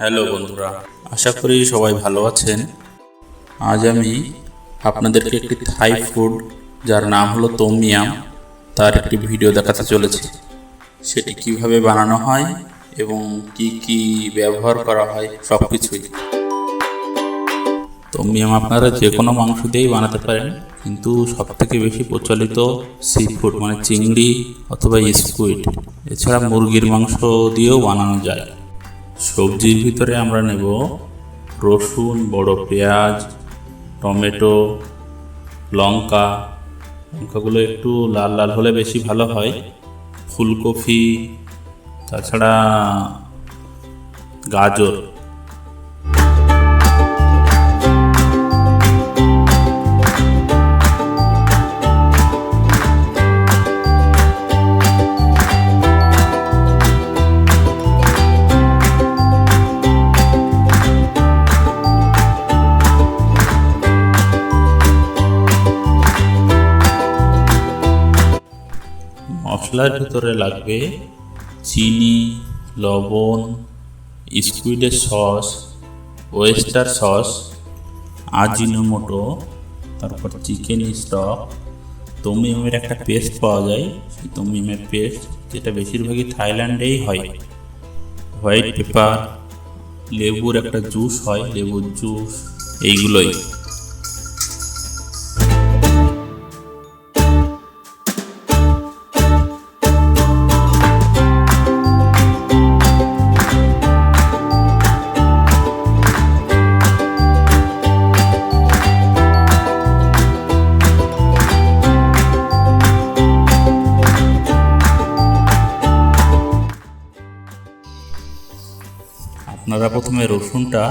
Hello বন্ধুরা, আশা করি সবাই ভালো আছেন। আজ আমি আপনাদেরকে একটি থাই ফুড যার নাম হলো তোমিয়াম তার একটি ভিডিও দেখাতে চলেছি। সেটি কীভাবে বানানো হয় এবং কি কি ব্যবহার করা হয় সব কিছুই তোমিয়াম আপনারা যে কোনো মাংস দিয়েই বানাতে পারেন, কিন্তু সব থেকে বেশি প্রচলিত সি ফুড মানে চিংড়ি অথবা স্কুইড এছাড়া মুরগির মাংস দিয়েও বানানো যায়। সবজির ভিতরে আমরা নেব রসুন, বড় পেঁয়াজ, টমেটো, লঙ্কা। লঙ্কাগুলো একটু লাল লাল হলে বেশি ভালো হয়। ফুলকপি, তাছাড়া গাজর। মশলার ভিতরে লাগবে চিনি, লবণ, স্কুইডের সস, ওয়েস্টার সস, আজিনোমোটো, তারপর চিকেন স্টক তমিয়ামের একটা পেস্ট পাওয়া যায়, সেই তমিয়ামের পেস্ট, যেটা বেশিরভাগই থাইল্যান্ডেই হয়। হোয়াইট পেপার, লেবুর একটা জুস হয়, লেবুর জুস, এইগুলোই। আপনারা প্রথমে রসুনটা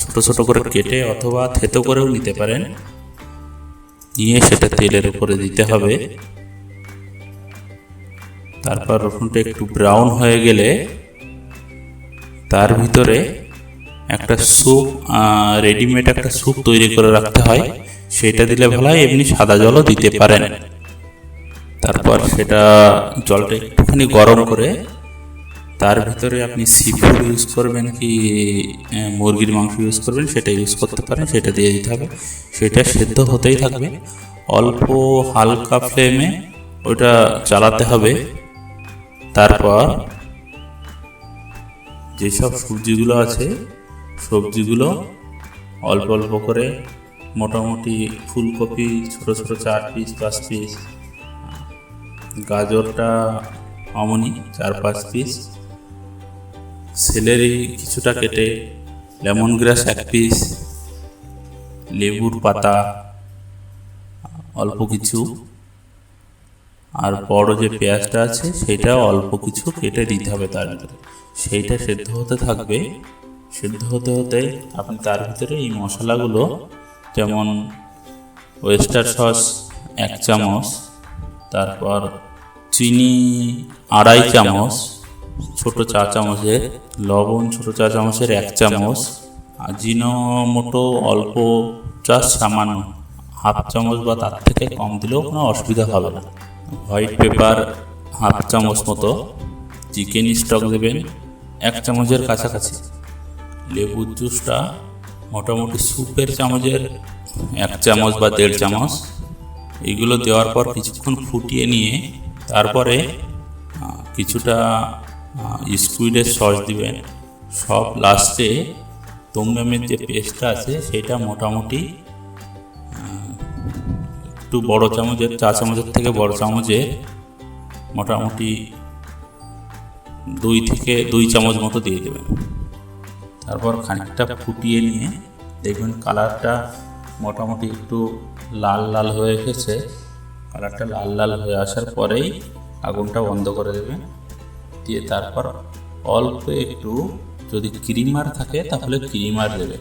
ছোট ছোট করে কেটে অথবা থেতো করেও নিতে পারেন। নিয়ে সেটা তেলের উপরে দিতে হবে। তারপর রসুনটা একটু ব্রাউন হয়ে গেলে তার ভিতরে একটা স্যুপ রেডিমেড একটা স্যুপ তৈরি করে রাখতে হয়। সেটা দিলে ভালো হয়, এমনি সাদা জলও দিতে পারেন। তারপর সেটা জলটা একটুখানি গরম করে তার ভিতরে আপনি সি ফুড ইউজ করবেন কি মুরগির মাংস ইউজ করবেন, সেটা ইউজ করতে পারেন, সেটা দিয়ে দিতে হবে। সেটা সেদ্ধ হতেই থাকবে। অল্প হালকা ফ্লেমে ওটা চালাতে হবে। তারপর যেসব সবজিগুলো আছে, সবজিগুলো অল্প অল্প করে মোটামুটি ফুলকপি, ছোট ছোট চার পিস পাঁচ পিস গাজরটা, অমনি চার পাঁচ পিস সেলেরি কিছুটা কেটে লেমন গ্রাস এক পিস, লেবুর পাতা, অল্প কিছু। আর বড় যে পেঁয়াজটা আছে সেটা অল্প কিছু কেটে দিতে হবে তার ভিতরে। সেইটা সেদ্ধ হতে থাকবে। সেদ্ধ হতে হতে আপনি তার ভিতরে এই মশলাগুলো, যেমন ওয়েস্টার সস এক চামচ, তারপর চিনি আড়াই চামচ ছোট চা চামচের লবণ, ছোট চা চামচের এক চামচ আজিনোমোটো অল্প চা, সামান্য হাফ চামচ বা তার থেকে কম দিলেও কোনো অসুবিধা হবে না। হোয়াইট পেপার হাফ চামচ মতো, চিকেন স্টক দেবেন এক চামচের কাছাকাছি। লেবুর জুসটা মোটামুটি স্যুপের চামচের এক চামচ বা দেড় চামচ। এগুলো দেওয়ার পর কিছুক্ষণ ফুটিয়ে নিয়ে, তারপরে কিছুটা স্কুইডের সস দিবেন। সব লাস্টে তোমরামের যে পেস্টটা আছে, সেটা মোটামুটি একটু বড় চামচের, চা চামচের থেকে বড় চামচে মোটামুটি দুই থেকে দুই চামচ মতো দিয়ে দেবেন। তারপর খানিকটা ফুটিয়ে নিয়ে দেখবেন কালারটা মোটামুটি একটু লাল লাল হয়ে এসেছে। কালারটা লাল লাল হয়ে আসার পরেই আগুনটা বন্ধ করে দেবেন। দিয়ে তারপর অল্প একটু যদি ক্রিমার থাকে তাহলে ক্রিমার দেবে।